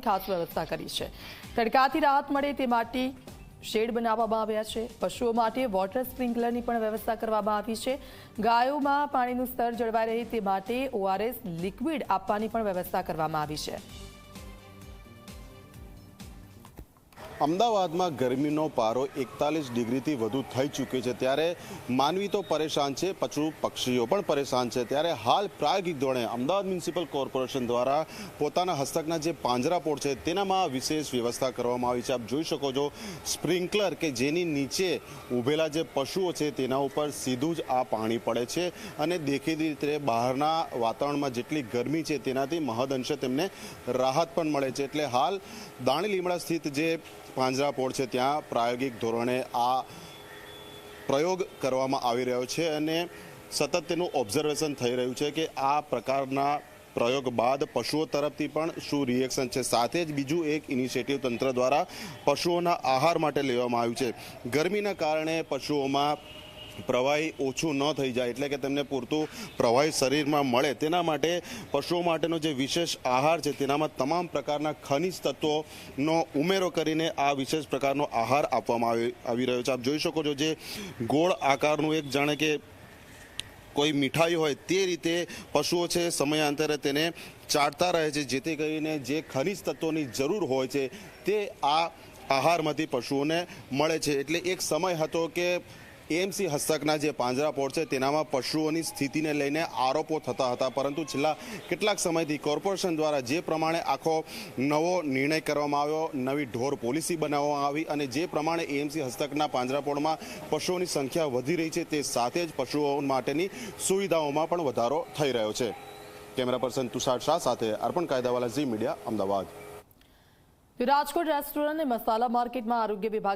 માટેની ખાસ વ્યવસ્થા કરી છે. તડકાથી રાહત મળે તે માટે શેડ બનાવવામાં આવ્યા છે. પશુઓ માટે વોટર સ્પ્રિંકલરની પણ વ્યવસ્થા કરવામાં આવી છે. ગાયોમાં પાણીનું સ્તર જળવાઈ રહે તે માટે ઓઆરએસ લિક્વિડ આપવાની પણ વ્યવસ્થા કરવામાં આવી છે. અમદાવાદમાં ગરમીનો પારો એકતાલીસ ડિગ્રીથી વધુ થઈ ચૂક્યો છે. ત્યારે માનવી તો પરેશાન છે, પશુ પક્ષીઓ પણ પરેશાન છે. ત્યારે હાલ પ્રાયોગિક ધોરણે અમદાવાદ મ્યુનિસિપલ કોર્પોરેશન દ્વારા પોતાના હસ્તકના જે પાંજરાપોળ છે, તેનામાં વિશેષ વ્યવસ્થા કરવામાં આવી છે. આપ જોઈ શકો છો સ્પ્રિંકલર કે જેની નીચે ઊભેલા જે પશુઓ છે, તેના ઉપર સીધું જ આ પાણી પડે છે અને દેખીતી રીતે બહારના વાતાવરણમાં જેટલી ગરમી છે, તેનાથી મહદ અંશે તેમને રાહત પણ મળે છે. એટલે હાલ દાણી લીમડા સ્થિત જે પાંજરાપોળ છે ત્યાં પ્રાયોગિક ધોરણે આ પ્રયોગ કરવામાં આવી રહ્યો છે અને સતત તેનું ઓબ્ઝર્વેશન થઈ રહ્યું છે કે આ પ્રકારના પ્રયોગ બાદ પશુઓ તરફથી પણ શું રિએક્શન છે? સાથે જ બીજું એક ઇનિશિયેટિવ તંત્ર દ્વારા પશુઓના આહાર માટે લેવામાં આવ્યું છે. ગરમીના કારણે પશુઓમાં પ્રવાહી ઓછું ન થઈ જાય એટલે કે તેમને પૂરતું પ્રવાહી શરીરમાં મળે. તેના માટે પશુઓ માટેનો જે વિશેષ આહાર છે, તેનામાં તમામ પ્રકારના ખનિજ તત્વોનો ઉમેરો કરીને આ વિશેષ પ્રકારનો આહાર આપવામાં આવી રહ્યો છે. આપ જોઈ શકો છો જે ગોળ આકારનું એક જાણે કે કોઈ મીઠાઈ હોય તે રીતે પશુઓ છે સમયાંતરે તેને ચાટતા રહે છે, જેથી કરીને જે ખનિજ તત્વોની જરૂર હોય છે તે આ આહારમાંથી પશુઓને મળે છે. એટલે એક સમય હતો કે એએમસી હસ્તકના જે પાંજરાપોળ છે, તેનામાં પશુઓની સ્થિતિને લઈને આરોપો થતા હતા. પરંતુ છેલ્લા કેટલાક સમયથી કોર્પોરેશન દ્વારા જે પ્રમાણે આખો નવો નિર્ણય કરવામાં આવ્યો, નવી ઢોર પોલિસી બનાવવામાં આવી અને જે પ્રમાણે એએમસી હસ્તકના પાંજરાપોળમાં પશુઓની સંખ્યા વધી રહી છે, તે સાથે જ પશુઓ માટેની સુવિધાઓમાં પણ વધારો થઈ રહ્યો છે. કેમેરા પર્સન તુષાર શાહ સાથે અર્પણ કાયદાવાલા ઝી મીડિયા, અમદાવાદ. રાજકોટ રેસ્ટોરન્ટ અને મસાલા માર્કેટમાં આરોગ્ય વિભાગ